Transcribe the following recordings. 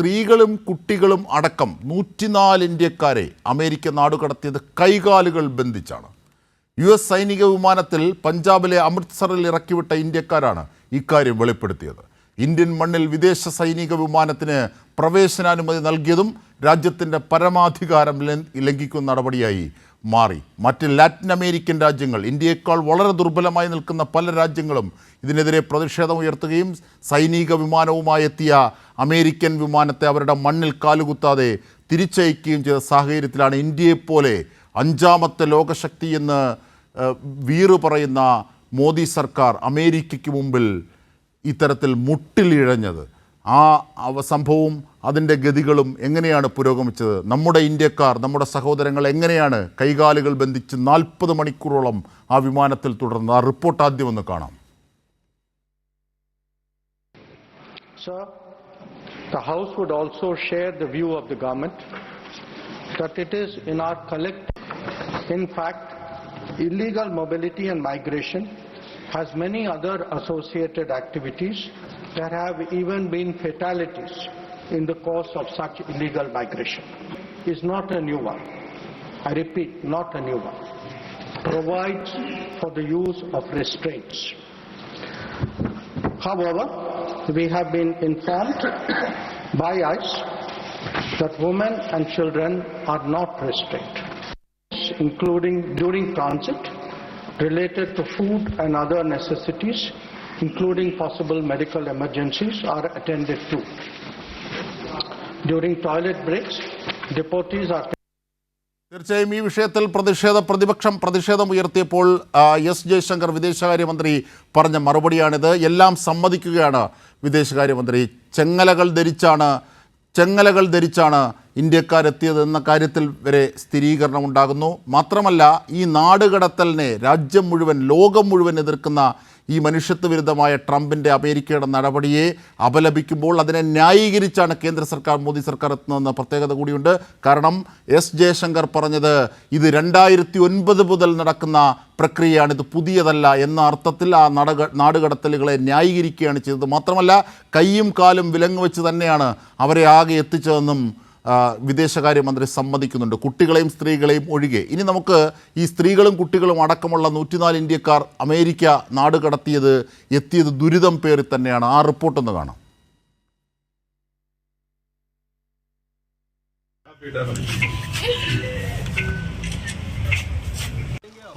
സ്ത്രീകളും കുട്ടികളും അടക്കം നൂറ്റിനാല് ഇന്ത്യക്കാരെ അമേരിക്ക നാടുകടത്തിയത് കൈകാലുകൾ ബന്ധിച്ചാണ്. യു എസ് സൈനിക വിമാനത്തിൽ പഞ്ചാബിലെ അമൃത്സറിൽ ഇറക്കിവിട്ട ഇന്ത്യക്കാരാണ് ഇക്കാര്യം വെളിപ്പെടുത്തിയത്. ഇന്ത്യൻ മണ്ണിൽ വിദേശ സൈനിക വിമാനത്തിന് പ്രവേശനാനുമതി നൽകിയതും രാജ്യത്തിന്റെ പരമാധികാരം ലംഘിക്കുന്ന നടപടിയായി മാറി. മറ്റ് ലാറ്റിൻ അമേരിക്കൻ രാജ്യങ്ങൾ ഇന്ത്യയേക്കാൾ വളരെ ദുർബലമായി നിൽക്കുന്ന പല രാജ്യങ്ങളും ഇതിനെതിരെ പ്രതിഷേധം ഉയർത്തുകയും സൈനിക വിമാനവുമായി എത്തിയ അമേരിക്കൻ വിമാനത്തെ അവരുടെ മണ്ണിൽ കാലുകുത്താതെ തിരിച്ചയക്കുകയും ചെയ്ത സാഹചര്യത്തിലാണ് ഇന്ത്യയെപ്പോലെ അഞ്ചാമത്തെ ലോകശക്തി എന്ന് വീറു പറയുന്ന മോദി സർക്കാർ അമേരിക്കയ്ക്ക് മുമ്പിൽ ഇത്തരത്തിൽ മുട്ടിലിഴഞ്ഞത്. ആ സംഭവം അതിന്റെ ഗതികളും എങ്ങനെയാണ് പുരോഗമിച്ചത് നമ്മുടെ ഇന്ത്യക്കാർ നമ്മുടെ സഹോദരങ്ങൾ എങ്ങനെയാണ് കൈകാലുകൾ ബന്ധിച്ച് നാൽപ്പത് മണിക്കൂറോളം ആ വിമാനത്തിൽ തുടർന്ന് ആ റിപ്പോർട്ട് ആദ്യം ഒന്ന് കാണാം Illegal mobility and migration has many other associated activities. There have even been fatalities. In the course of such illegal migration. Is not a new one. I repeat, not a new one. Provides for the use of restraints. However, we have been informed by ICE that women and children are not restrained, including during transit, related to food and other necessities, including possible medical emergencies, are attended to. During toilet breaks, deportees are തീർച്ചയായും ഈ വിഷയത്തിൽ പ്രതിഷേധ പ്രതിപക്ഷം പ്രതിഷേധം ഉയർത്തിയപ്പോൾ S Jaishankar വിദേശകാര്യമന്ത്രി പറഞ്ഞ മറുപടിയാണിത്. എല്ലാം സമ്മതിക്കുകയാണ് വിദേശകാര്യമന്ത്രി. ചെങ്ങലകൾ ധരിച്ചാണ് ചെങ്ങലകൾ ധരിച്ചാണ് ഇന്ത്യക്കാരെത്തിയത് എന്ന കാര്യത്തിൽ വരെ സ്ഥിരീകരണം ഉണ്ടാകുന്നു. മാത്രമല്ല ഈ നാടുകടത്തലിനെ രാജ്യം മുഴുവൻ ലോകം മുഴുവൻ എതിർക്കുന്ന ഈ മനുഷ്യത്വ വിരുദ്ധമായ ട്രംപിന്റെ അമേരിക്കയുടെ നടപടിയെ അപലപിക്കുമ്പോൾ അതിനെ ന്യായീകരിച്ചാണ് കേന്ദ്ര സർക്കാർ മോദി സർക്കാർ എത്തുന്നതെന്ന പ്രത്യേകത കൂടിയുണ്ട്. കാരണം എസ് ജയശങ്കർ പറഞ്ഞത് ഇത് രണ്ടായിരത്തി ഒൻപത് മുതൽ നടക്കുന്ന പ്രക്രിയയാണ് ഇത് പുതിയതല്ല എന്ന അർത്ഥത്തിൽ ആ നടക നാടുകടത്തലുകളെ ന്യായീകരിക്കുകയാണ് ചെയ്തത്. മാത്രമല്ല കൈയും കാലും വിലങ്ങ് വെച്ച് തന്നെയാണ് അവരെ ആകെ എത്തിച്ചതെന്നും വിദേശകാര്യമന്ത്രി സമ്മതിക്കുന്നുണ്ട്. കുട്ടികളെയും സ്ത്രീകളെയും ഒഴികെ. ഇനി നമുക്ക് ഈ സ്ത്രീകളും കുട്ടികളും അടക്കമുള്ള നൂറ്റിനാല് ഇന്ത്യക്കാർ അമേരിക്ക നാട് കടത്തിയത് എത്തിയത് ദുരിതം പേറി തന്നെയാണ്. ആ റിപ്പോർട്ടൊന്ന് കാണാം.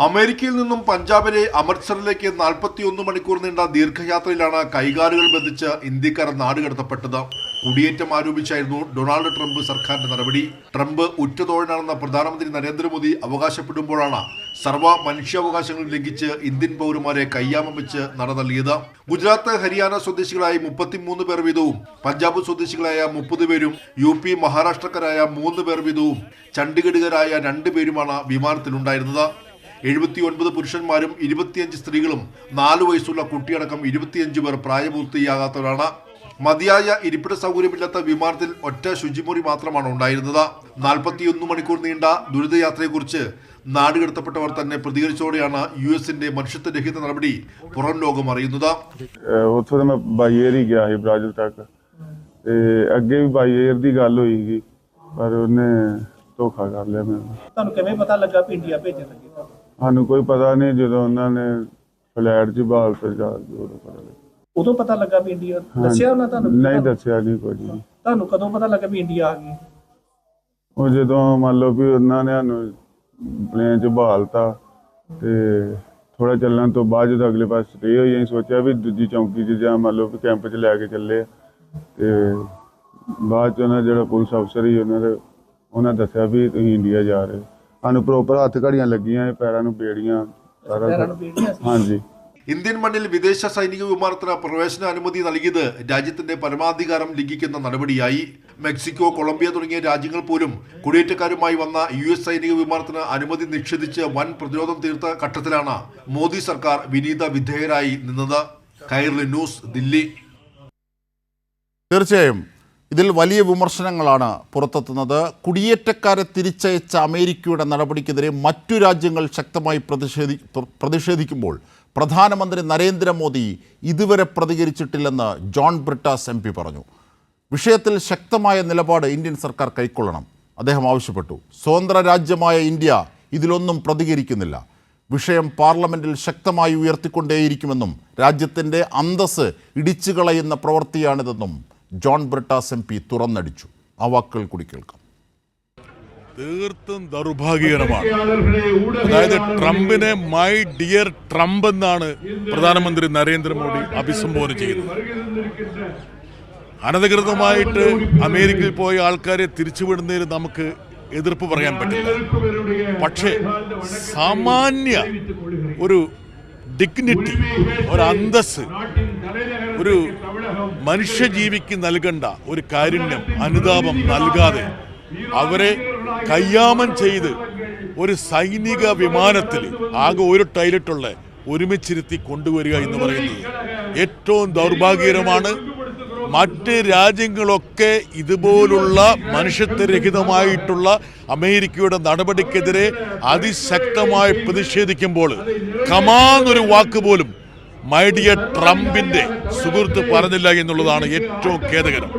അമേരിക്കയിൽ നിന്നും പഞ്ചാബിലെ അമൃത്സറിലേക്ക് 41 മണിക്കൂർ നീണ്ട ദീർഘയാത്രയിലാണ് കൈകാലുകൾ ബന്ധിച്ച് ഇന്ത്യക്കാർ നാടുകടത്തപ്പെട്ടത് കുടിയേറ്റം ആരോപിച്ചായിരുന്നു ഡൊണാൾഡ് ട്രംപ് സർക്കാരിന്റെ നടപടി. ട്രംപ് ഉറ്റതോഴനാണെന്ന പ്രധാനമന്ത്രി നരേന്ദ്രമോദി അവകാശപ്പെടുമ്പോഴാണ് സർവ മനുഷ്യാവകാശങ്ങളും ലംഘിച്ച് ഇന്ത്യൻ പൗരന്മാരെ കയ്യാമം വെച്ച് നടതള്ളിയത് ഗുജറാത്ത് ഹരിയാന സ്വദേശികളായ മുപ്പത്തിമൂന്ന് പേർ വീതവും പഞ്ചാബ് സ്വദേശികളായ മുപ്പത് പേരും യു പി മഹാരാഷ്ട്രക്കാരായ മൂന്ന് പേർ വീതവും ചണ്ഡീഗഡുകാരായ രണ്ട് പേരുമാണ് വിമാനത്തിലുണ്ടായിരുന്നത്. എഴുപത്തിയൊൻപത് പുരുഷന്മാരും ഇരുപത്തിയഞ്ച് സ്ത്രീകളും നാല് വയസ്സുള്ള കുട്ടിയടക്കം ഇരുപത്തിയഞ്ച് പേർ പ്രായപൂർത്തിയാകാത്തവരാണ്. മതിയായ ഇരിപ്പിട സൗകര്യമില്ലാത്ത വിമാനത്തിൽ ഒറ്റ ശുചിമുറി മാത്രമാണ് ഉണ്ടായിരുന്നത് നാൽപ്പത്തിയൊന്ന് മണിക്കൂർ നീണ്ട ദുരിതയാത്രയെക്കുറിച്ച് നാടുകടത്തപ്പെട്ടവർ തന്നെ പ്രതികരിച്ചോടെയാണ് യു എസിന്റെ മനുഷ്യത്വരഹിത നടപടി പുറം ലോകം അറിയുന്നത് ਅਹ ਉੱਥੋਂ ਤਾਂ ਮੈਂ ਬਾਈ ਏਅਰ ਹੀ ਗਿਆ ਸੀ ਬ੍ਰਾਜ਼ਿਲ ਤੱਕ ਤੇ ਅੱਗੇ ਵੀ ਬਾਈ ਏਅਰ ਦੀ ਗੱਲ ਹੋਈਗੀ ਪਰ ਉਹਨੇ ਧੋਖਾ ਕਰ ਲਿਆ ਮੈਨੂੰ ਤੁਹਾਨੂੰ ਕਿਵੇਂ ਪਤਾ ਲੱਗਾ ਵੀ ਇੰਡੀਆ ਭੇਜਣ ਲੱਗੇ ਤੁਹਾਨੂੰ? ਸਾਨੂੰ ਕੋਈ ਪਤਾ ਨਹੀਂ ਜਦੋਂ ਉਹਨਾਂ ਨੇ ਫਲੈਟ 'ਚ ਬਾਲ ਤੇ ਜਾ ਕੇ ਉਦੋਂ ਪਤਾ ਲੱਗਾ ਉਦੋਂ ਪਤਾ ਲੱਗਾ ਵੀ ਇੰਡੀਆ ਦੱਸਿਆ ਉਹਨਾਂ ਤੁਹਾਨੂੰ ਨਹੀਂ ਦੱਸਿਆ ਨਹੀਂ ਕੁਝ ਵੀ ਤੁਹਾਨੂੰ ਕਦੋਂ ਪਤਾ ਲੱਗਾ ਵੀ ਇੰਡੀਆ ਆ ਗਈ ਉਹ ਜਦੋਂ ਮੰਨ ਲਓ ਵੀ ਉਹਨਾਂ ਨੇ ਸਾਨੂੰ ਪਲੇਨ 'ਚ ਬਹਾਲਤਾ ਤੇ ਥੋੜਾ ਚੱਲਣ ਤੋਂ ਬਾਅਦ ਜਦੋਂ ਅਗਲੇ ਪਾਸੇ ਸਟੇ ਹੋਈ ਅਸੀਂ ਸੋਚਿਆ ਵੀ ਦੂਜੀ ਚੌਂਕੀ 'ਚ ਜਾਂ ਮੰਨ ਲਓ ਵੀ ਕੈਂਪ 'ਚ ਲੈ ਕੇ ਚੱਲੇ ਆ। ਤੇ ਬਾਅਦ 'ਚ ਉਹਨਾਂ ਜਿਹੜਾ ਪੁਲਿਸ ਅਫਸਰ ਸੀ ਉਹਨਾਂ ਦੇ ਉਹਨਾਂ ਦੱਸਿਆ ਵੀ ਤੁਸੀਂ ਇੰਡੀਆ ਜਾ ਰਹੇ ਹੋ। ਸਾਨੂੰ ਪ੍ਰੋਪਰ ਹੱਥ ਘੜੀਆਂ ਲੱਗੀਆਂ ਪੈਰਾਂ ਨੂੰ ਬੇੜੀਆਂ ਸਾਰਾ ਪੈਰਾਂ ਕੁਛ। ਨੂੰ ਬੀੜੀਆਂ ਸੀ ਹਾਂਜੀ ഇന്ത്യൻ മണ്ണിൽ വിദേശ സൈനിക വിമാനത്തിന് പ്രവേശന അനുമതി നൽകിയത് രാജ്യത്തിന്റെ പരമാധികാരം ലംഘിക്കുന്ന നടപടിയായി. മെക്സിക്കോ കൊളംബിയ തുടങ്ങിയ രാജ്യങ്ങൾ പോലും കുടിയേറ്റക്കാരുമായി വന്ന യു എസ് സൈനിക വിമാനത്തിന് അനുമതി നിഷേധിച്ച് വൻ പ്രതിരോധം തീർത്ത ഘട്ടത്തിലാണ് മോദി സർക്കാർ വിനീത വിധേയരായി നിന്നത്. കൈർലി ന്യൂസ് ദില്ലി. തീർച്ചയായും. ഇതിൽ വലിയ വിമർശനങ്ങളാണ് പുറത്തെത്തുന്നത്. കുടിയേറ്റക്കാരെ തിരിച്ചയച്ച അമേരിക്കയുടെ നടപടിക്കെതിരെ മറ്റു രാജ്യങ്ങൾ ശക്തമായി പ്രതിഷേധി പ്ര- പ്രതിഷേധിക്കുമ്പോൾ പ്രധാനമന്ത്രി നരേന്ദ്രമോദി ഇതുവരെ പ്രതികരിച്ചിട്ടില്ലെന്ന് ജോൺ ബ്രിട്ടാസ് എം പറഞ്ഞു. വിഷയത്തിൽ ശക്തമായ നിലപാട് ഇന്ത്യൻ സർക്കാർ കൈക്കൊള്ളണം. അദ്ദേഹം ആവശ്യപ്പെട്ടു. സ്വതന്ത്ര രാജ്യമായ ഇന്ത്യ ഇതിലൊന്നും പ്രതികരിക്കുന്നില്ല. വിഷയം പാർലമെന്റിൽ ശക്തമായി ഉയർത്തിക്കൊണ്ടേയിരിക്കുമെന്നും രാജ്യത്തിന്റെ അന്തസ് ഇടിച്ചു കളയുന്ന പ്രവൃത്തിയാണിതെന്നും ജോൺ ബ്രിട്ടാസ് എം പി തുറന്നടിച്ചു. ആ വാക്കുകൾ കൂടി കേൾക്കാം. തീർത്തും ദൗർഭാഗ്യകരമാണ്. അതായത് ട്രംപിനെ മൈ ഡിയർ ട്രംപ് എന്നാണ് പ്രധാനമന്ത്രി നരേന്ദ്രമോദി അഭിസംബോധന ചെയ്യുന്നത്. അനധികൃതമായിട്ട് അമേരിക്കയിൽ പോയ ആൾക്കാരെ തിരിച്ചുവിടുന്നതിന് നമുക്ക് എതിർപ്പ് പറയാൻ പറ്റില്ല. പക്ഷേ സാമാന്യ ഒരു ഡിഗ്നിറ്റി ഒരു അന്തസ് ഒരു മനുഷ്യജീവിക്ക് നൽകേണ്ട ഒരു കാരുണ്യം അനുതാപം നൽകാതെ അവരെ കയ്യാമം ചെയ്ത് ഒരു സൈനിക വിമാനത്തിൽ ആകെ ഒരു ടൈലറ്റുള്ള ഒരുമിച്ചിരുത്തി കൊണ്ടുവരിക എന്ന് പറയുന്നത് ഏറ്റവും ദൗർഭാഗ്യകരമാണ്. മറ്റ് രാജ്യങ്ങളൊക്കെ ഇതുപോലുള്ള മനുഷ്യത്വരഹിതമായിട്ടുള്ള അമേരിക്കയുടെ നടപടിക്കെതിരെ അതിശക്തമായി പ്രതിഷേധിക്കുമ്പോൾ കമാന്നൊരു വാക്ക് പോലും മൈ ഡിയർ ട്രംപിന്റെ സുഹൃത്ത് പറഞ്ഞില്ല എന്നുള്ളതാണ് ഏറ്റവും ഖേദകരം.